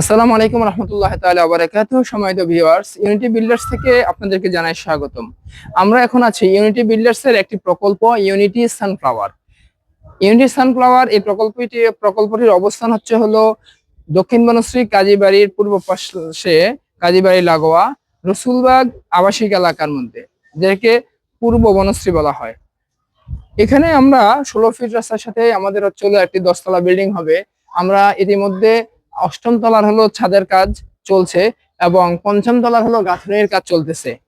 আসসালামু আলাইকুম রহমতুল্লাহ তাআলা ওয়া বারাকাতুহু। সম্মানিত ভিউয়ার্স ইউনিটি বিল্ডার্স থেকে আপনাদেরকে জানাই স্বাগতম। আমরা এখন আছি ইউনিটি বিল্ডার্স এর একটি প্রকল্প ইউনিটি সানফ্লাওয়ার ইউনিটি সানফ্লাওয়ার এই প্রকল্পটি, প্রকল্পটির অবস্থান হচ্ছে হলো দক্ষিণ বনশ্রী কাজীবাড়ির পূর্ব পাশে কাজীবাড়ি লাগোয়া রসুলবাগ আবাসিক এলাকার মধ্যে, যেটাকে পূর্ব বনশ্রী বলা হয়। এখানে আমরা ষোলো ফিট রাস্তার সাথে আমাদের হচ্ছে একটি দশতলা বিল্ডিং হবে। আমরা ইতিমধ্যে অষ্টম তলার হলো ছাদের কাজ চলছে এবং পঞ্চম তলার হলো গাঁথনির কাজ চলতেছে।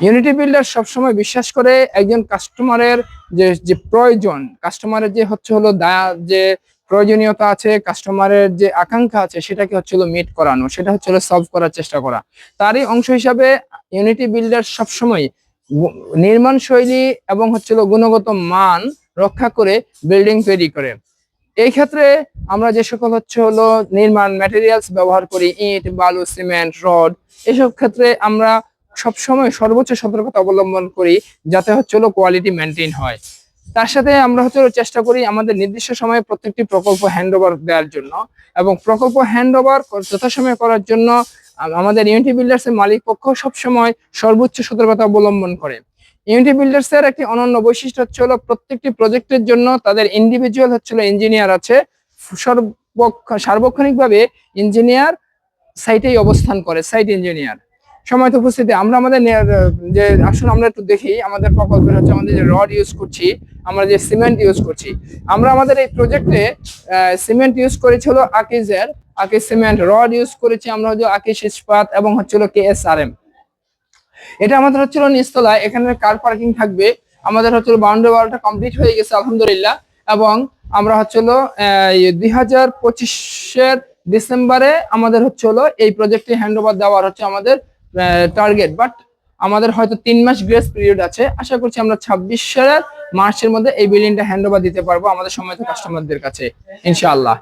ইউনিটি বিল্ডার সবসময় বিশ্বাস করে একজন কাস্টমারের যে যে প্রয়োজন কাস্টমারের যে হচ্ছে হলো দা- যে প্রয়োজনীয়তা আছে কাস্টমারের যে আকাঙ্ক্ষা আছে, সেটাকে হচ্ছে হলো মিট করানো, সেটা হচ্ছে হলো সলভ করার চেষ্টা করা। তারই অংশ হিসাবে ইউনিটি বিল্ডার সবসময় নির্মাণ শৈলী এবং হচ্ছে গুণগত মান রক্ষা করে বিল্ডিং তৈরি করে। এই ক্ষেত্রে আমরা যে সকল হচ্ছে হলো নির্মাণ ম্যাটেরিয়ালস ব্যবহার করি, ইট, বালু, সিমেন্ট, রড, এসব ক্ষেত্রে আমরা সবসময় সর্বোচ্চ সতর্কতা অবলম্বন করি যাতে হচ্ছে হলো কোয়ালিটি মেনটেন হয়। তার সাথে আমরা হচ্ছে চেষ্টা করি আমাদের নির্দিষ্ট সময়ে প্রত্যেকটি প্রকল্প হ্যান্ড ওভার দেওয়ার জন্য এবং প্রকল্প হ্যান্ড ওভার যথাসময়ে করার জন্য আমাদের ইউনিটি বিল্ডার্স এর মালিক পক্ষ সবসময় সর্বোচ্চ সতর্কতা অবলম্বন করে। ইউনিটি বিল্ডার্স এর একটি অনন্য বৈশিষ্ট্য হচ্ছে হলো প্রত্যেকটি প্রজেক্টের জন্য তাদের ইন্ডিভিজুয়াল হচ্ছে ইঞ্জিনিয়ার আছে সার্বক্ষণিকভাবে ইঞ্জিনিয়ার সাইটেই অবস্থান করে সাইট ইঞ্জিনিয়ার সময় উপস্থিতি। আমরা আমাদের যে আসুন, আমরা একটু দেখি। আমাদের প্রকল্পের হচ্ছে আমাদের যে রড ইউজ করছি, আমরা যে সিমেন্ট ইউজ করছি। আমরা আমাদের এই প্রজেক্টে সিমেন্ট ইউজ করেছিল আকিজের। আকিজ সিমেন্ট রড ইউজ করেছি আমরা হচ্ছে আকিজ ইস্পাত এবং হচ্ছিল কে এস আর এম। এটা আমাদের হচ্ছিল নিস্তলায় এখানে কার পার্কিং থাকবে। আমাদের হচ্ছিল বাউন্ডারি ওয়ালটা কমপ্লিট হয়ে গেছে, আলহামদুলিল্লাহ। এবং আমরা হচ্ছিল দুই হাজার পঁচিশের ডিসেম্বরে আমাদের হচ্ছে হলো এই প্রজেক্টটি হ্যান্ড ওভার দেওয়ার হচ্ছে আমাদের টার্গেট বাট আমাদের হয়তো তিন মাস গ্রেস পিরিয়ড আছে। আশা করছি আমরা ছাব্বিশ সালের মার্চের মধ্যে এই বিল্ডিংটা হ্যান্ড ওভার দিতে পারব আমাদের সময় কাস্টমারদের কাছে, ইনশাআল্লাহ।